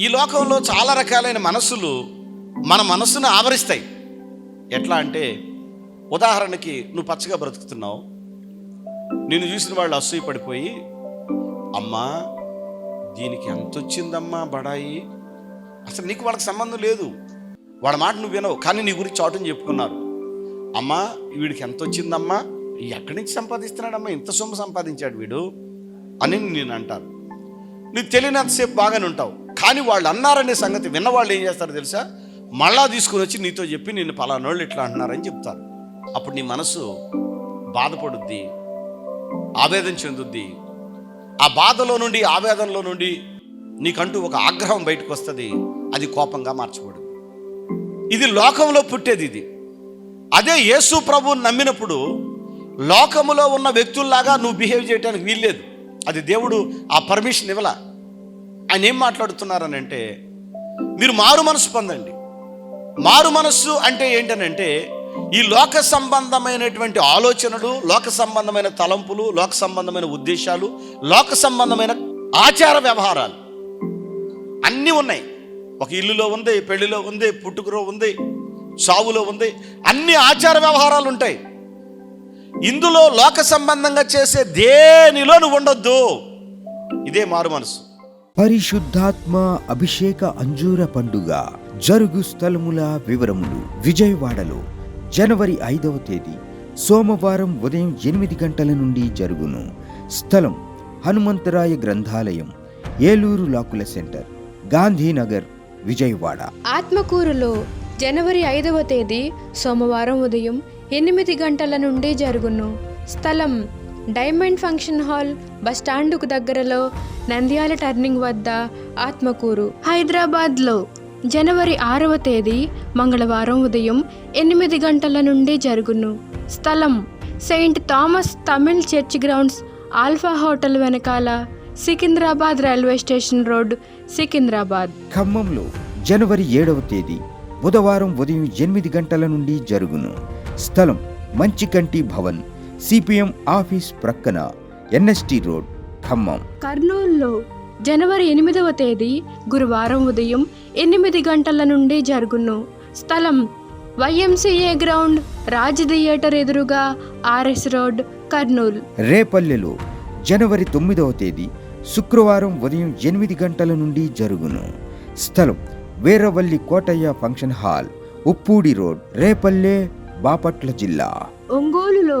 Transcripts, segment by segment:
ఈ లోకంలో చాలా రకాలైన మనస్సులు మన మనస్సును ఆవరిస్తాయి. ఎట్లా అంటే ఉదాహరణకి నువ్వు పచ్చగా బ్రతుకుతున్నావు. నిన్ను చూసిన వాళ్ళు అసూయ పడిపోయి అమ్మా దీనికి ఎంత వచ్చిందమ్మా బడాయి? అసలు నీకు వాళ్ళకి సంబంధం లేదు. వాడి మాట నువ్వు వినవు కానీ నీ గురించి చాటుని చెప్పుకున్నారు. అమ్మా వీడికి ఎంత వచ్చిందమ్మా ఎక్కడి నుంచి సంపాదిస్తున్నాడమ్మా? ఇంత సొమ్ము సంపాదించాడు వీడు? అని నేను అంటారు. నీకు తెలియనంతసేపు బాగానే ఉంటావు. కానీ వాళ్ళు అన్నారనే సంగతి విన్నవాళ్ళు ఏం చేస్తారు తెలుసా? మళ్ళా తీసుకుని వచ్చి నీతో చెప్పి నిన్ను పలానోళ్ళు ఇట్లా అంటున్నారని చెప్తారు. అప్పుడు నీ మనసు బాధపడుద్ది ఆవేదన చెందుద్ది. ఆ బాధలో నుండి ఆవేదనలో నుండి నీకంటూ ఒక ఆగ్రహం బయటకు వస్తుంది. అది కోపంగా మార్చబడు. ఇది లోకంలో పుట్టేది ఇది. అదే యేసు ప్రభువుని నమ్మినప్పుడు లోకములో ఉన్న వ్యక్తుల్లాగా నువ్వు బిహేవ్ చేయడానికి వీల్లేదు. అది దేవుడు ఆ పర్మిషన్ ఇవ్వలా. ఆయన ఏం మాట్లాడుతున్నారని అంటే మీరు మారు మనసు పొందండి. మారు మనస్సు అంటే ఏంటనంటే ఈ లోక సంబంధమైనటువంటి ఆలోచనలు లోక సంబంధమైన తలంపులు లోక సంబంధమైన ఉద్దేశాలు లోక సంబంధమైన ఆచార వ్యవహారాలు అన్నీ ఉన్నాయి. ఒక ఇల్లులో ఉంది పెళ్ళిలో ఉంది పుట్టుకలో ఉంది సావులో ఉంది అన్ని ఆచార వ్యవహారాలు ఉంటాయి. ఇందులో లోక సంబంధంగా చేసే దేనిలో నువ్వు ఉండొద్దు. ఇదే మారు మనసు. పరిశుద్ధాత్మ అభిషేక అంజూర పండుగ జరుగు స్థలముల వివరములు. విజయవాడలో జనవరి ఐదవ తేదీ సోమవారం ఉదయం ఎనిమిది గంటల నుండి జరుగును. స్థలం హనుమంతరాయ గ్రంథాలయం ఏలూరు లాకుల సెంటర్ గాంధీనగర్ విజయవాడ. ఆత్మకూరులో జనవరి ఐదవ తేదీ సోమవారం ఉదయం ఎనిమిది గంటల నుండి జరుగును. స్థలం డైమండ్ ఫంక్షన్ హాల్ బస్టాండుకు దగ్గరలో నంద్యాల టర్నింగ్ వద్ద ఆత్మకూరు. హైదరాబాద్లో జనవరి ఆరవ తేదీ మంగళవారం ఉదయం ఎనిమిది గంటల నుండి జరుగును. స్థలం saint Thomas Tamil church grounds alpha hotel వెనకాల Secunderabad railway station road Secunderabad. ఖమ్మంలో జనవరి ఏడవ తేదీ బుధవారం ఉదయం ఎనిమిది గంటల నుండి జరుగును. స్థలం మంచికంటి భవన్ సిపిఎం ఆఫీస్ ప్రక్కన ఎన్ఎస్టి రోడ్. ఖమ్మం. కర్నూలులో జనవరి ఎనిమిదవ తేదీ గురువారం ఉదయం ఎనిమిది గంటల నుండి జరుగును. స్థలం వైఎంసీఏ గ్రౌండ్ రాజ్ థియేటర్ ఎదురుగా ఆర్ఎస్ రోడ్ కర్నూలు. రేపల్లెలో జనవరి తొమ్మిదవ తేదీ శుక్రవారం ఉదయం ఎనిమిది గంటల నుండి జరుగును. స్థలం Veeravalli Kotaiah function hall Uppudi road Repalle Bapatla జిల్లా. ఒంగోలులో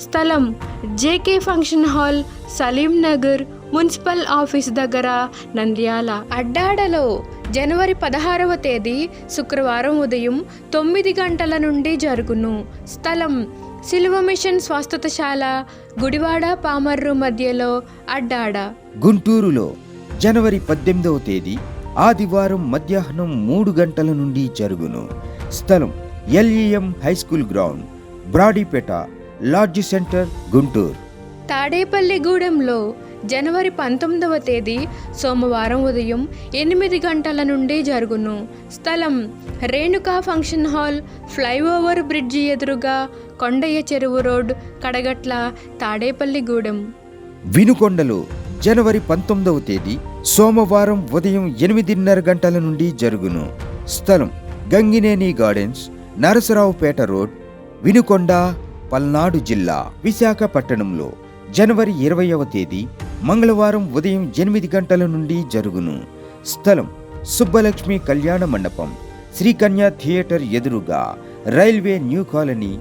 స్థలం JK function hall Saleem Nagar municipal office దగ్గర నంద్యాల. అడ్డాడలో జనవరి పదహారవ తేదీ శుక్రవారం ఉదయం తొమ్మిది గంటల నుండి జరుగును. స్థలం సిలువ మిషన్ స్వస్థతశాల గుడివాడ పామర్రు మధ్యలో అడ్డాడ. గుంటూరులో జనవరి పద్దెనిమిదవ తేదీ ఆదివారం మధ్యాహ్నం మూడు గంటల నుండి జరుగును. స్థలం LEM high school ground Brodipet lodge centre Guntur. తాడేపల్లిగూడెంలో జనవరి పంతొమ్మిదవ తేదీ సోమవారం ఉదయం ఎనిమిది గంటల నుండి జరుగును. స్థలం Renuka function hall flyover bridge ఎదురుగా కొండయ్య చెరువు రోడ్ కడగట్ల తాడేపల్లిగూడెం వినుకొండలో జనవరి పంతొమ్మిదవ తేదీ సోమవారం ఉదయం ఎనిమిదిన్నర గంటల నుండి జరుగును. స్థలం గంగినేని గార్డెన్స్ నరసరావుపేట రోడ్ వినుకొండ పల్నాడు జిల్లా విశాఖపట్టణంలో జనవరి ఇరవయవ తేదీ మంగళవారం ఉదయం ఎనిమిది గంటల నుండి జరుగును. స్థలం సుబ్బలక్ష్మి కళ్యాణ మండపం శ్రీకన్య థియేటర్ ఎదురుగా railway new colony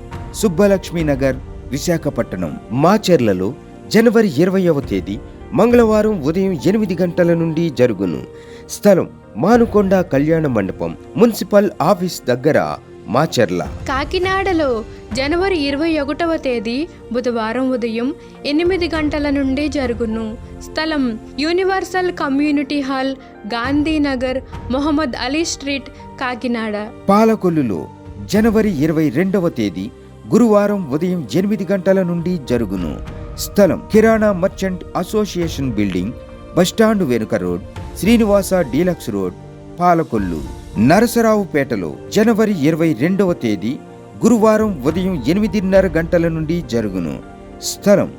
Subbalakshmi Nagar Visakhapatnam మాచర్లలో జనవరి ఇరవయవ తేదీ మంగళవారం ఉదయం ఎనిమిది గంటల నుండి జరుగును. స్థలం మానుకొండ కళ్యాణ మండపం మున్సిపల్ ఆఫీస్ దగ్గర మాచర్ల కాకినాడలో జనవరి ఇరవై ఒకటవ తేదీ బుధవారం ఉదయం ఎనిమిది గంటల నుండి జరుగును. స్థలం universal community hall Gandhinagar Mohammed Ali street Kakinada. పాలకొల్లులో జనవరి ఇరవై రెండవ తేదీ గురువారం ఉదయం ఎనిమిది గంటల నుండి జరుగును. స్థలం Kirana merchant association building bus stand వెనుక road Srinivasa deluxe road Palakollu. నరసరావుపేటలో జనవరి ఇరవై రెండవ తేదీ గురువారం ఉదయం ఎనిమిదిన్నర గంటల నుండి జరుగును. స్థలం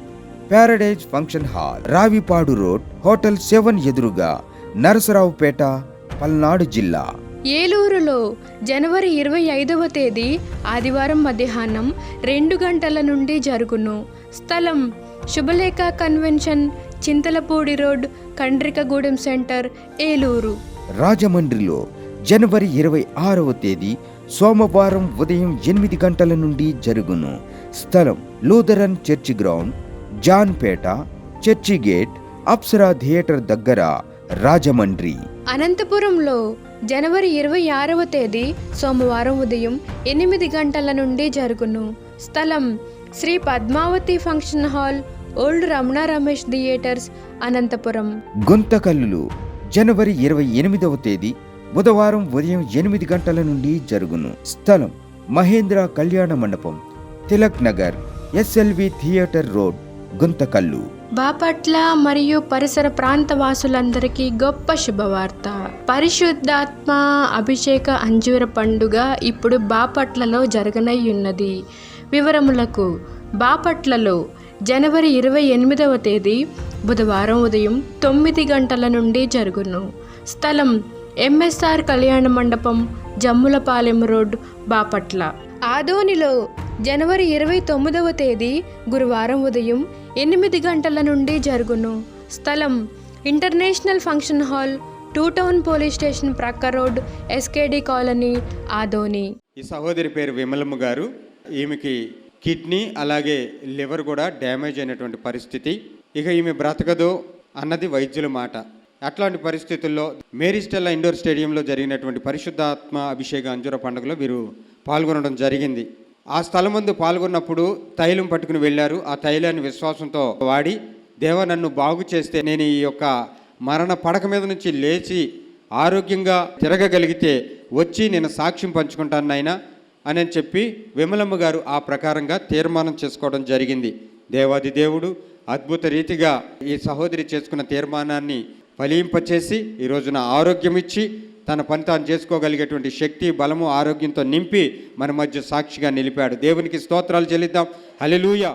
paradise function hall Ravipadu road hotel seven ఎదురుగా నరసరావుపేట పల్నాడు జిల్లా. ఏలూరులో జనవరి ఇరవై ఐదవ తేదీ ఆదివారం మధ్యాహ్నం రెండు గంటల నుండి జరుగును. స్థలం Subhalekha convention Chintalapudi road Kandrikagudem centre Eluru. రాజమండ్రిలో జనవరి ఇరవై ఆరవ తేదీ సోమవారం ఉదయం ఎనిమిది గంటల నుండి జరుగును. స్థలం Lutheran church ground Janpet church gate Apsara theatre దగ్గర రాజమండ్రి. అనంతపురంలో జనవరి ఇరవై ఆరవ తేదీ సోమవారం ఉదయం ఎనిమిది గంటల నుండి జరుగును. స్థలం Sri Padmavathi function hall old Ramana Ramesh theatres Anantapur. గుంతకల్లులో జనవరి ఇరవై ఎనిమిదవ తేదీ బుధవారం ఉదయం ఎనిమిది గంటల నుండి జరుగును. స్థలం Mahendra Kalyana Mandapam Tilak Nagar S L V theatre road Guntakal. Bapatla మరియు పరిసర ప్రాంత వాసులందరికీ గొప్ప శుభవార్త. పరిశుద్ధాత్మ అభిషేక అంజూర పండుగ ఇప్పుడు బాపట్లలో జరగనయ్యున్నది. ఉన్నది వివరములకు బాపట్లలో జనవరి ఇరవై ఎనిమిదవ తేదీ బుధవారం ఉదయం తొమ్మిది గంటల నుండి జరుగును. స్థలం ఎంఎస్ఆర్ కళ్యాణ మండపం జమ్ములపాలెం రోడ్ బాపట్ల. ఆదోనిలో జనవరి ఇరవై తొమ్మిదవ తేదీ గురువారం ఉదయం ఎనిమిది గంటల నుండి జరుగును. స్థలం international function hall two town police station ప్రక్క road S K D colony Adoni. ఈ సహోదరి పేరు విమలమ్మ గారు. ఈమెకి కిడ్నీ అలాగే లివర్ కూడా డ్యామేజ్ అయినటువంటి పరిస్థితి. ఇక ఈమె బ్రతకదు అన్నది వైద్యుల మాట. అట్లాంటి పరిస్థితుల్లో మేరీస్టెల్లా ఇండోర్ స్టేడియంలో జరిగినటువంటి పరిశుద్ధాత్మ అభిషేక అంజుర పండుగలో వీరు పాల్గొనడం జరిగింది. ఆ స్థలం ముందు పాల్గొన్నప్పుడు తైలం పట్టుకుని వెళ్ళారు. ఆ తైలాన్ని విశ్వాసంతో వాడి దేవ నన్ను బాగు చేస్తే నేను ఈ యొక్క మరణ పడక మీద నుంచి లేచి ఆరోగ్యంగా తిరగగలిగితే వచ్చి నేను సాక్ష్యం పంచుకుంటాను నాయనా అని అని చెప్పి విమలమ్మ గారు ఆ ప్రకారంగా తీర్మానం చేసుకోవడం జరిగింది. దేవాది దేవుడు అద్భుత రీతిగా ఈ సహోదరి చేసుకున్న తీర్మానాన్ని ఫలింపచేసి ఈ రోజున ఆరోగ్యం ఇచ్చి తన పని తాను చేసుకోగలిగేటువంటి శక్తి బలము ఆరోగ్యంతో నింపి మన మధ్య సాక్షిగా నిలిపాడు. దేవునికి స్తోత్రాలు చెల్లిద్దాం. హలిలూయ